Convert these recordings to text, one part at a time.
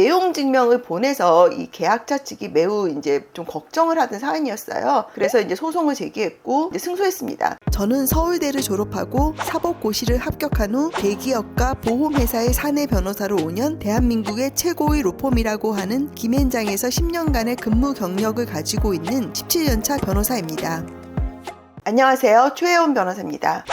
내용 증명을 보내서 이 계약자 측이 매우 이제 좀 걱정을 하던 사안이었어요. 그래서 이제 소송을 제기했고 이제 승소했습니다. 저는 서울대를 졸업하고 사법고시를 합격한 후 대기업과 보험회사의 사내 변호사로 5년 대한민국의 최고의 로펌이라고 하는 김앤장에서 10년간의 근무 경력을 가지고 있는 17년차 변호사입니다. 안녕하세요. 최혜원 변호사입니다.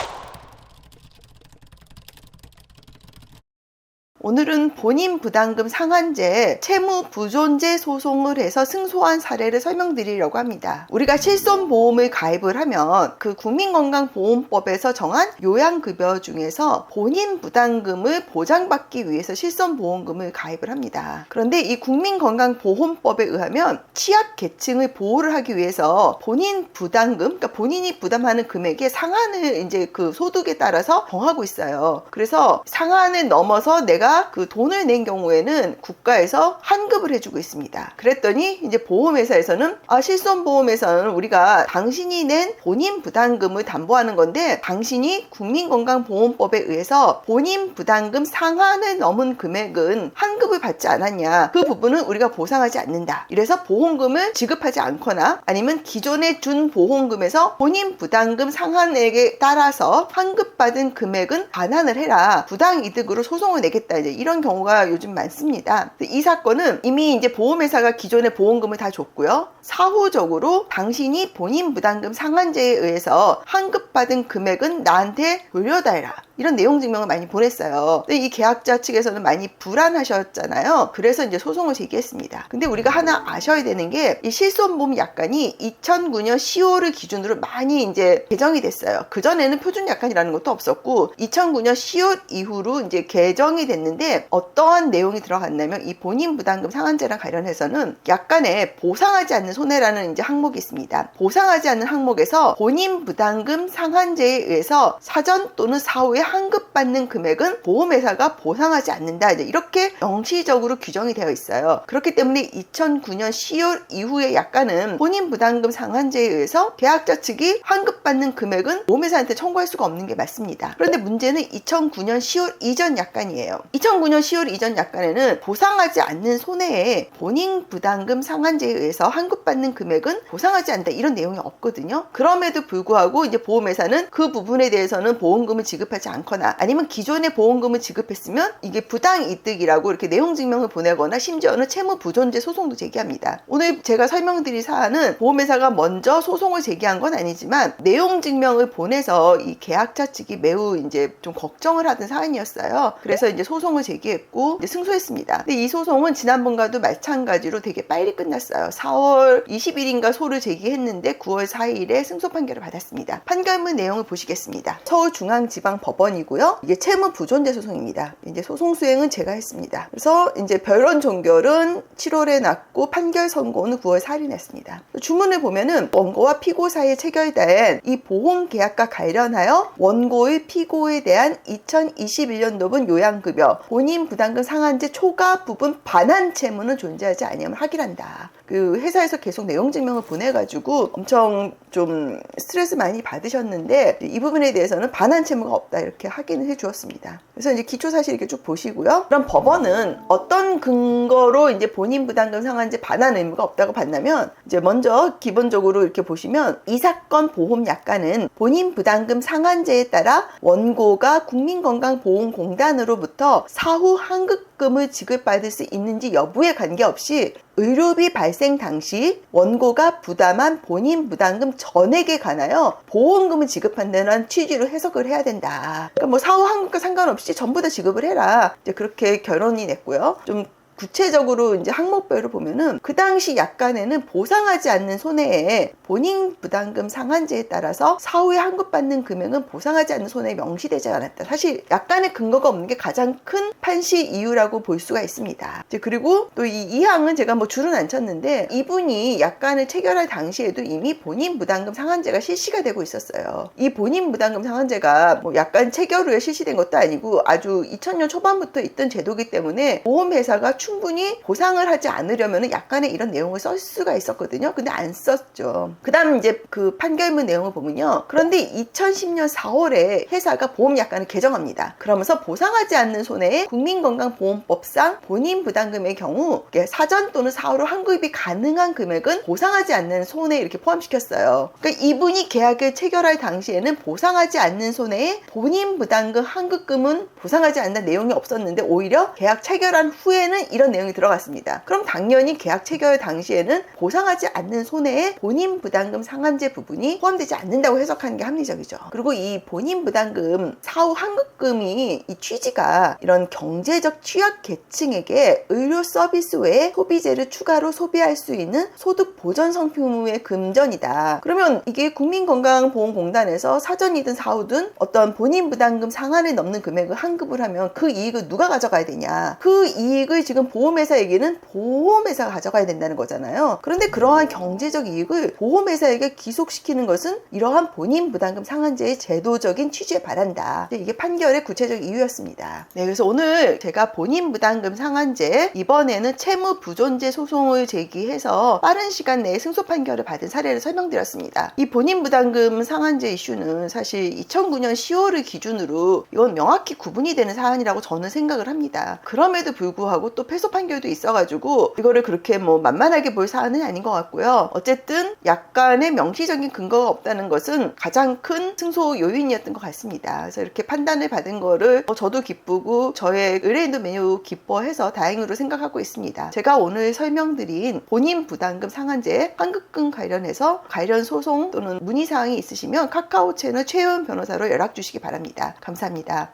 오늘은 본인 부담금 상한제 채무 부존재 소송을 해서 승소한 사례를 설명드리려고 합니다. 우리가 실손보험을 가입을 하면 그 국민건강보험법에서 정한 요양급여 중에서 본인 부담금을 보장받기 위해서 실손보험금을 가입을 합니다. 그런데 이 국민건강보험법에 의하면 취약계층의 보호를 하기 위해서 본인 부담금, 그러니까 본인이 부담하는 금액의 상한을 이제 그 소득에 따라서 정하고 있어요. 그래서 상한을 넘어서 내가 그 돈을 낸 경우에는 국가에서 환급을 해주고 있습니다. 그랬더니 이제 보험회사에서는 아, 실손보험에서는 우리가 당신이 낸 본인 부담금을 담보하는 건데 당신이 국민건강보험법에 의해서 본인 부담금 상한을 넘은 금액은 환급을 받지 않았냐 그 부분은 우리가 보상하지 않는다. 이래서 보험금을 지급하지 않거나 아니면 기존에 준 보험금에서 본인 부담금 상한액에 따라서 환급받은 금액은 반환을 해라. 부당이득으로 소송을 내겠다. 이제 이런 경우가 요즘 많습니다. 이 사건은 이미 이제 보험회사가 기존의 보험금을 다 줬고요. 사후적으로 당신이 본인 부담금 상한제에 의해서 환급받은 금액은 나한테 돌려달라. 이런 내용 증명을 많이 보냈어요. 근데 이 계약자 측에서는 많이 불안하셨잖아요. 그래서 이제 소송을 제기했습니다. 근데 우리가 하나 아셔야 되는 게 이 실손보험 약관이 2009년 10월을 기준으로 많이 이제 개정이 됐어요. 그 전에는 표준 약관이라는 것도 없었고 2009년 10월 이후로 이제 개정이 됐는데 어떠한 내용이 들어갔냐면 이 본인 부담금 상한제랑 관련해서는 약간의 보상하지 않는 손해라는 이제 항목이 있습니다. 보상하지 않는 항목에서 본인 부담금 상한제에 의해서 사전 또는 사후에 환급받는 금액은 보험회사가 보상하지 않는다. 이렇게 명시적으로 규정이 되어 있어요. 그렇기 때문에 2009년 10월 이후에 약간은 본인 부담금 상한제에 의해서 계약자 측이 환급받는 금액은 보험회사한테 청구할 수가 없는 게 맞습니다. 그런데 문제는 2009년 10월 이전 약관이에요. 2009년 10월 이전 약관에는 보상하지 않는 손해에 본인 부담금 상한제에 의해서 환급받는 금액은 보상하지 않는다. 이런 내용이 없거든요. 그럼에도 불구하고 이제 보험회사는 그 부분에 대해서는 보험금을 지급하지 않 거나 아니면 기존의 보험금을 지급했으면 이게 부당 이득이라고 이렇게 내용 증명을 보내거나 심지어는 채무 부존재 소송도 제기합니다. 오늘 제가 설명드릴 사안은 보험회사가 먼저 소송을 제기한 건 아니지만 내용 증명을 보내서 이 계약자 측이 매우 이제 좀 걱정을 하던 사안이었어요. 그래서 이제 소송을 제기했고 이제 승소했습니다. 근데 이 소송은 지난번과도 마찬가지로 되게 빨리 끝났어요. 4월 20일인가 소를 제기했는데 9월 4일에 승소 판결을 받았습니다. 판결문 내용을 보시겠습니다. 서울중앙지방법원 이고요. 이게 채무 부존재 소송입니다. 이제 소송 수행은 제가 했습니다. 그래서 이제 변론 종결은 7월에 났고 판결 선고는 9월 4일에 났습니다. 주문을 보면은 원고와 피고 사이에 체결된 이 보험 계약과 관련하여 원고의 피고에 대한 2021년도분 요양급여 본인 부담금 상한제 초과 부분 반환 채무는 존재하지 아니함을 확인한다. 그 회사에서 계속 내용 증명을 보내가지고 엄청 좀 스트레스 많이 받으셨는데 이 부분에 대해서는 반환 채무가 없다 이렇게 확인을 해주었습니다. 그래서 이제 기초 사실 이렇게 쭉 보시고요. 그럼 법원은 어떤 근거로 이제 본인 부담금 상한제 반환 의무가 없다고 봤냐면 이제 먼저 기본적으로 이렇게 보시면 이 사건 보험 약관은 본인 부담금 상한제에 따라 원고가 국민건강보험공단으로부터 사후 환급 금을 지급받을 수 있는지 여부에 관계없이 의료비 발생 당시 원고가 부담한 본인 부담금 전액에 관하여 보험금을 지급한다는 취지로 해석을 해야 된다. 그러니까 뭐 사후 환급과 상관없이 전부 다 지급을 해라. 이제 그렇게 결론이 냈고요. 좀 구체적으로 이제 항목별로 보면은 그 당시 약관에는 보상하지 않는 손해에 본인 부담금 상한제에 따라서 사후에 환급받는 금액은 보상하지 않는 손해에 명시되지 않았다. 사실 약관에 근거가 없는 게 가장 큰 판시 이유라고 볼 수가 있습니다. 이제 그리고 또 이 이항은 제가 뭐 줄은 안 쳤는데 이분이 약관을 체결할 당시에도 이미 본인 부담금 상한제가 실시가 되고 있었어요. 이 본인 부담금 상한제가 뭐 약관 체결 후에 실시된 것도 아니고 아주 2000년 초반부터 있던 제도기 때문에 보험회사가 충분히 보상을 하지 않으려면 약간의 이런 내용을 쓸 수가 있었거든요. 근데 안 썼죠. 그 다음 이제 그 판결문 내용을 보면요. 그런데 2010년 4월에 회사가 보험 약관을 개정합니다. 그러면서 보상하지 않는 손해에 국민건강보험법상 본인 부담금의 경우 사전 또는 사후로 환급이 가능한 금액은 보상하지 않는 손해 이렇게 포함시켰어요. 그러니까 이분이 계약을 체결할 당시에는 보상하지 않는 손해에 본인 부담금 환급금은 보상하지 않는 내용이 없었는데 오히려 계약 체결한 후에는 이런 내용이 들어갔습니다. 그럼 당연히 계약 체결 당시에는 보상하지 않는 손해에 본인 부담금 상한제 부분이 포함되지 않는다고 해석하는 게 합리적이죠. 그리고 이 본인 부담금 사후 환급금이 이 취지가 이런 경제적 취약 계층에게 의료 서비스 외에 소비재를 추가로 소비할 수 있는 소득 보전 상품의 금전이다. 그러면 이게 국민건강보험공단에서 사전이든 사후든 어떤 본인 부담금 상한을 넘는 금액을 환급을 하면 그 이익을 누가 가져가야 되냐? 그 이익을 지금 보험회사에게는 보험회사가 가져가야 된다는 거잖아요. 그런데 그러한 경제적 이익을 보험회사에게 기속시키는 것은 이러한 본인 부담금 상한제의 제도적인 취지에 바란다. 이게 판결의 구체적 이유였습니다. 네, 그래서 오늘 제가 본인 부담금 상한제 이번에는 채무 부존재 소송을 제기해서 빠른 시간 내에 승소 판결을 받은 사례를 설명드렸습니다. 이 본인 부담금 상한제 이슈는 사실 2009년 10월을 기준으로 이건 명확히 구분이 되는 사안이라고 저는 생각을 합니다. 그럼에도 불구하고 또 패소 판결도 있어가지고 이거를 그렇게 뭐 만만하게 볼 사안은 아닌 것 같고요. 어쨌든 약간의 명시적인 근거가 없다는 것은 가장 큰 승소 요인이었던 것 같습니다. 그래서 이렇게 판단을 받은 거를 어, 저도 기쁘고 저의 의뢰인도 매우 기뻐해서 다행으로 생각하고 있습니다. 제가 오늘 설명드린 본인 부담금 상한제 환급금 관련해서 관련 소송 또는 문의 사항이 있으시면 카카오 채널 최혜원 변호사로 연락 주시기 바랍니다. 감사합니다.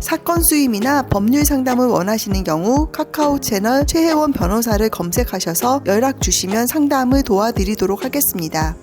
사건 수임이나 법률 상담을 원하시는 경우 카카오 채널 최혜원 변호사를 검색하셔서 연락 주시면 상담을 도와드리도록 하겠습니다.